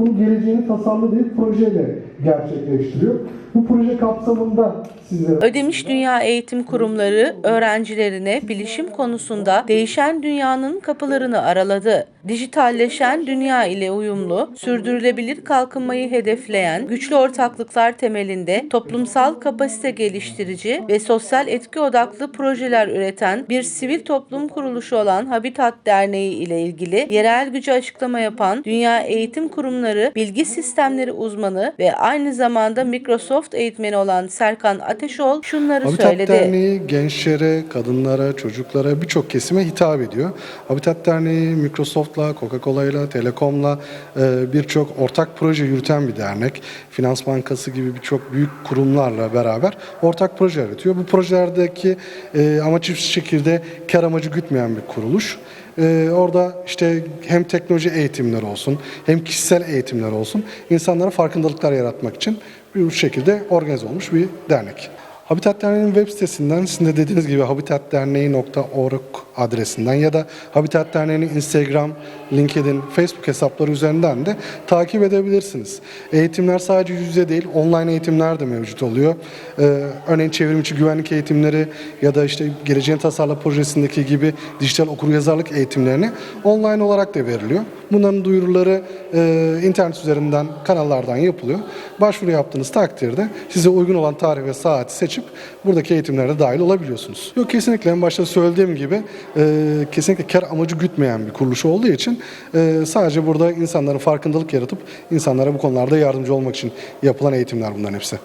Bunun geleceğini tasarladığı bir projeyle gerçekleştiriyor. Bu proje kapsamında sizlere Ödemiş Dünya Eğitim Kurumları öğrencilerine bilişim konusunda değişen dünyanın kapılarını araladı. Dijitalleşen dünya ile uyumlu, sürdürülebilir kalkınmayı hedefleyen, güçlü ortaklıklar temelinde toplumsal kapasite geliştirici ve sosyal etki odaklı projeler üreten bir sivil toplum kuruluşu olan Habitat Derneği ile ilgili yerel gücü açıklama yapan Dünya Eğitim Kurumları Bilgi Sistemleri uzmanı ve aynı zamanda Microsoft eğitmeni olan Serkan Ateşol şunları Habitat söyledi. Derneği gençlere, kadınlara, çocuklara birçok kesime hitap ediyor. Habitat Derneği Microsoft'la, Coca-Cola'yla, Telekom'la e, birçok ortak proje yürüten bir dernek. Finans Bankası gibi birçok büyük kurumlarla beraber ortak proje üretiyor. Bu projelerdeki e, amaç hiçbir şekilde kar amacı gütmeyen bir kuruluş. E, orada işte hem teknoloji eğitimleri olsun, hem kişisel eğitimler olsun, insanlara farkındalıklar yaratmak için bir şekilde organize olmuş bir dernek. Habitat Derneği'nin web sitesinden sizin de dediğiniz gibi habitatderneği.org adresinden ya da Habitat Derneği'nin Instagram, LinkedIn, Facebook hesapları üzerinden de takip edebilirsiniz. Eğitimler sadece yüz değil, online eğitimler de mevcut oluyor. Ee, örneğin çevrimiçi güvenlik eğitimleri ya da işte Geleceğin Tasarla projesindeki gibi dijital okuryazarlık eğitimlerini online olarak da veriliyor. Bunların duyuruları e, internet üzerinden, kanallardan yapılıyor. Başvuru yaptığınız takdirde size uygun olan tarih ve saati seçip buradaki eğitimlere dahil olabiliyorsunuz. Yok kesinlikle en başta söylediğim gibi e, kesinlikle kar amacı gütmeyen bir kuruluş olduğu için e, sadece burada insanların farkındalık yaratıp insanlara bu konularda yardımcı olmak için yapılan eğitimler bunların hepsi.